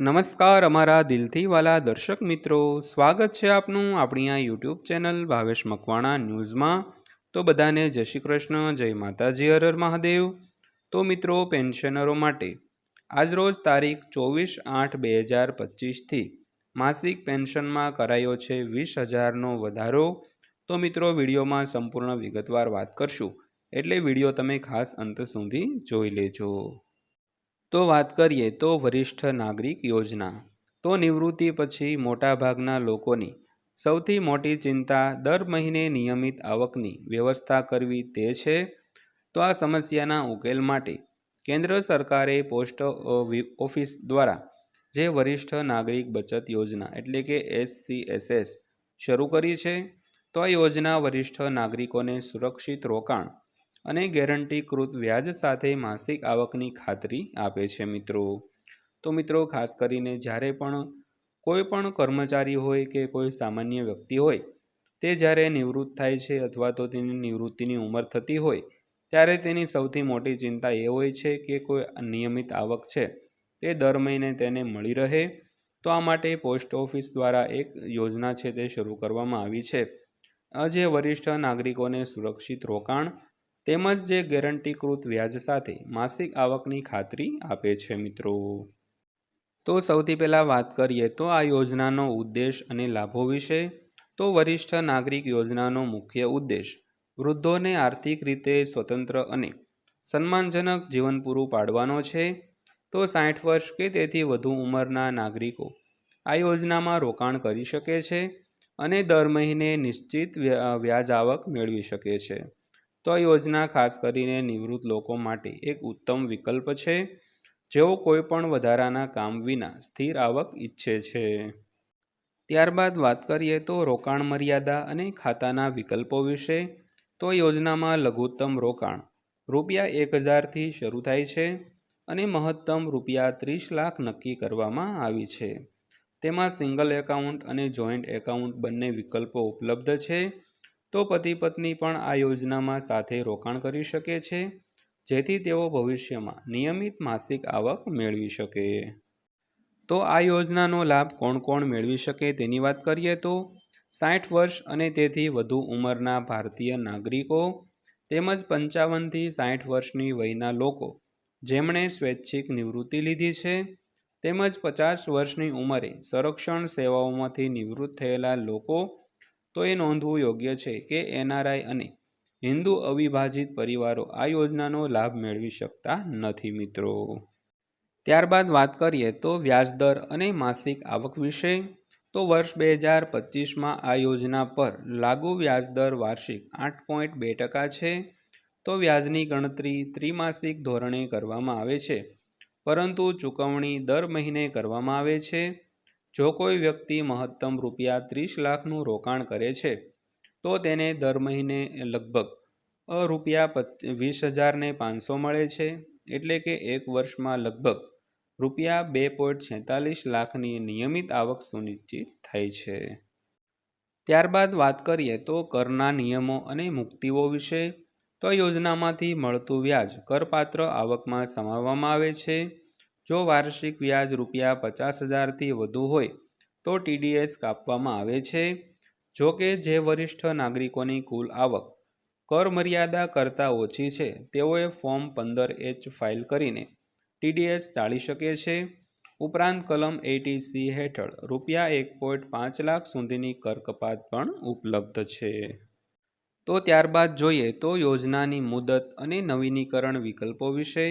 નમસ્કાર અમારા દિલથી વાલા દર્શક મિત્રો. સ્વાગત છે આપનું આપણી આ યુટ્યુબ ચેનલ ભાવેશ મકવાણા ન્યૂઝમાં. તો બધાને જય શ્રી કૃષ્ણ, જય માતાજી, હર મહાદેવ. તો મિત્રો, પેન્શનરો માટે આજરોજ તારીખ ચોવીસ આઠ બે હજાર પચીસથી માસિક પેન્શનમાં કરાયો છે વીસ હજારનો વધારો. તો મિત્રો, વિડીયોમાં સંપૂર્ણ વિગતવાર વાત કરશું. એટલે વીડિયો તમે ખાસ અંત સુધી જોઈ લેજો. તો વાત કરીએ તો વરિષ્ઠ નાગરિક યોજના. તો નિવૃત્તિ પછી મોટાભાગના લોકોની સૌથી મોટી ચિંતા દર મહિને નિયમિત આવકની વ્યવસ્થા કરવી તે છે. તો આ સમસ્યાના ઉકેલ માટે કેન્દ્ર સરકારે પોસ્ટ ઓફિસ દ્વારા જે વરિષ્ઠ નાગરિક બચત યોજના એટલે કે એસસીએસએસ શરૂ કરી છે, તો આ યોજના વરિષ્ઠ નાગરિકોને સુરક્ષિત રોકાણ અને ગેરંટીકૃત વ્યાજ સાથે માસિક આવકની ખાતરી આપે છે મિત્રો. તો મિત્રો, ખાસ કરીને જ્યારે પણ કોઈ પણ કર્મચારી હોય કે કોઈ સામાન્ય વ્યક્તિ હોય, તે જ્યારે નિવૃત્ત થાય છે અથવા તો તેની નિવૃત્તિની ઉંમર થતી હોય, ત્યારે તેની સૌથી મોટી ચિંતા એ હોય છે કે કોઈ નિયમિત આવક છે, તે દર મહિને તેને મળી રહે, તો આ માટે પોસ્ટ ઓફિસ દ્વારા એક યોજના છે તે શરૂ કરવામાં આવી છે. જે વરિષ્ઠ નાગરિકોને સુરક્ષિત રોકાણ તેમજ જે ગેરંટીકૃત વ્યાજ સાથે માસિક આવકની ખાતરી આપે છે, મિત્રો. તો સૌથી પહેલાં વાત કરીએ તો આ યોજનાનો ઉદ્દેશ અને લાભો વિશે. તો વરિષ્ઠ નાગરિક યોજનાનો મુખ્ય ઉદ્દેશ, વૃદ્ધોને આર્થિક રીતે સ્વતંત્ર અને સન્માનજનક જીવન પૂરું પાડવાનો છે. તો સાઠ વર્ષ કે તેથી વધુ ઉંમરના નાગરિકો આ યોજનામાં રોકાણ કરી શકે છે અને દર મહિને નિશ્ચિત વ્યાજ આવક મેળવી શકે છે. તો આ યોજના ખાસ કરીને નિવૃત્ત લોકો માટે એક ઉત્તમ વિકલ્પ છે, જેઓ કોઈ પણ વધારાના કામ વિના સ્થિર આવક ઈચ્છે છે. ત્યારબાદ વાત કરીએ તો રોકાણ મર્યાદા અને ખાતાના વિકલ્પો વિશે, તો યોજનામાં લઘુત્તમ રોકાણ રૂપિયા એક હજારથી શરૂ થાય છે અને મહત્તમ રૂપિયા ત્રીસ લાખ નક્કી કરવામાં આવી છે. તેમાં સિંગલ એકાઉન્ટ અને જોઈન્ટ એકાઉન્ટ બંને વિકલ્પો ઉપલબ્ધ છે તો પતિ પત્ની પણ આ યોજનામાં સાથે રોકાણ કરી શકે છે, જેથી તેઓ ભવિષ્યમાં નિયમિત માસિક આવક મેળવી શકે. તો આ યોજનાનો લાભ કોણ કોણ મેળવી શકે તેની વાત કરીએ તો, સાઠ વર્ષ અને તેથી વધુ ઉંમરના ભારતીય નાગરિકો તેમજ પંચાવનથી સાઠ વર્ષની વયના લોકો, જેમણે સ્વૈચ્છિક નિવૃત્તિ લીધી છે, તેમજ પચાસ વર્ષની ઉંમરે સંરક્ષણ સેવાઓમાંથી નિવૃત્ત થયેલા લોકો તો એ નોંધવું યોગ્ય છે કે એનઆરઆઈ અને હિન્દુ અવિભાજિત પરિવારો આ યોજનાનો લાભ મેળવી શકતા નથી મિત્રો. ત્યારબાદ વાત કરીએ તો વ્યાજદર અને માસિક આવક વિશે, તો વર્ષ બે હજાર પચીસમાં આ યોજના પર લાગુ વ્યાજદર વાર્ષિક આઠ પોઈન્ટ બે ટકા છે. તો વ્યાજની ગણતરી ત્રિમાસિક ધોરણે કરવામાં આવે છે, પરંતુ ચૂકવણી દર મહિને કરવામાં આવે છે. જો કોઈ વ્યક્તિ મહત્તમ રૂપિયા ત્રીસ લાખનું રોકાણ કરે છે, તો તેને દર મહિને લગભગ રૂપિયા વીસ હજારને પાંચસો મળે છે, એટલે કે એક વર્ષમાં લગભગ, રૂપિયા બે પોઈન્ટ છેતાલીસ લાખની નિયમિત આવક સુનિશ્ચિત થાય છે. ત્યારબાદ વાત કરીએ તો કરના નિયમો અને મુક્તિઓ વિશે, તો યોજનામાંથી મળતું વ્યાજ કરપાત્ર આવકમાં સમાવવામાં આવે છે જો વાર્ષિક વ્યાજ રૂપિયા પચાસ હજારથી વધુ હોય, તો ટીડીએસ કાપવામાં આવે છે. જો કે જે વરિષ્ઠ નાગરિકોની કુલ આવક કર મર્યાદા કરતાં ઓછી છે, તેઓએ ફોર્મ પંદર એચ ફાઇલ કરીને ટીડીએસ ટાળી શકે છે. ઉપરાંત કલમ એટી સી હેઠળ રૂપિયા એક પોઈન્ટ પાંચ લાખ સુધીની કર કપાત પણ ઉપલબ્ધ છે. તો ત્યારબાદ જોઈએ તો યોજનાની મુદત અને નવીનીકરણ વિકલ્પો વિશે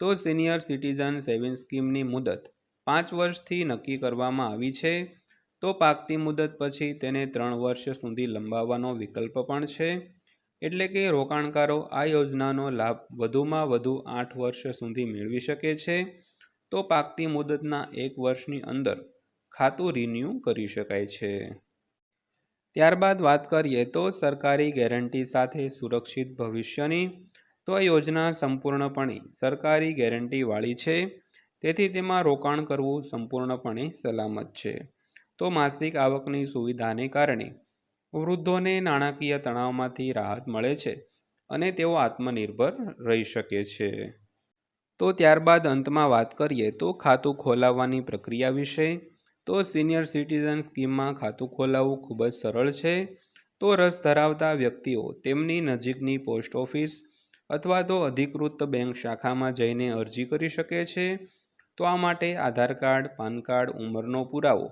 તો સિનિયર સિટીઝન સેવિંગ સ્કીમની મુદત પાંચ વર્ષથી નક્કી કરવામાં આવી છે. તો પાકતી મુદત પછી તેને ત્રણ વર્ષ સુધી લંબાવવાનો વિકલ્પ પણ છે. એટલે કે રોકાણકારો આ યોજનાનો લાભ વધુમાં વધુ આઠ વર્ષ સુધી મેળવી શકે છે. તો પાકતી મુદતના એક વર્ષની અંદર ખાતું રિન્યૂ કરી શકાય છે. ત્યારબાદ વાત કરીએ તો સરકારી ગેરંટી સાથે સુરક્ષિત ભવિષ્યની. તો આ યોજના સંપૂર્ણપણે સરકારી ગેરંટીવાળી છે. તેથી તેમાં રોકાણ કરવું સંપૂર્ણપણે સલામત છે. તો માસિક આવકની સુવિધાને કારણે વૃદ્ધોને નાણાકીય તણાવમાંથી રાહત મળે છે અને તેઓ આત્મનિર્ભર રહી શકે છે. તો ત્યારબાદ અંતમાં વાત કરીએ તો ખાતું ખોલાવવાની પ્રક્રિયા વિશે. તો સિનિયર સિટીઝન સ્કીમમાં ખાતું ખોલાવવું ખૂબ જ સરળ છે. તો રસ ધરાવતા વ્યક્તિઓ તેમની નજીકની પોસ્ટ ઓફિસ અથવા તો અધિકૃત બેંક શાખામાં જઈને અરજી કરી શકે છે, તો આ માટે આધાર કાર્ડ, પાન કાર્ડ, ઉંમરનો પુરાવો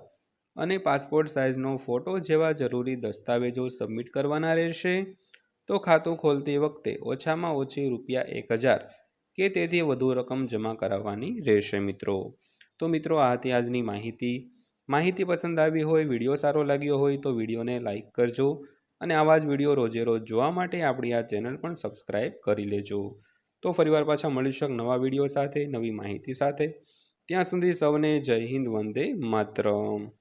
અને પાસપોર્ટ સાઇઝનો ફોટો જેવા જરૂરી દસ્તાવેજો સબમિટ કરવાના રહેશે. તો ખાતું ખોલતી વખતે ઓછામાં ઓછી રૂપિયા એક હજાર કે તેથી વધુ રકમ જમા કરાવવાની રહેશે મિત્રો. તો મિત્રો, આ હતી આજની માહિતી. માહિતી પસંદ આવી હોય, વીડિયો સારો લાગ્યો હોય તો વિડીયોને લાઇક કરજો. અને આવા જ વીડિયો રોજે રોજ જોવા માટે આપણી આ ચેનલ પણ સબસ્ક્રાઈબ કરી લેજો. તો ફરીવાર પાછા મળીશું નવા વીડિયો સાથે, નવી માહિતી સાથે. ત્યાં સુધી સૌને જય હિન્દ, વંદે માતરમ.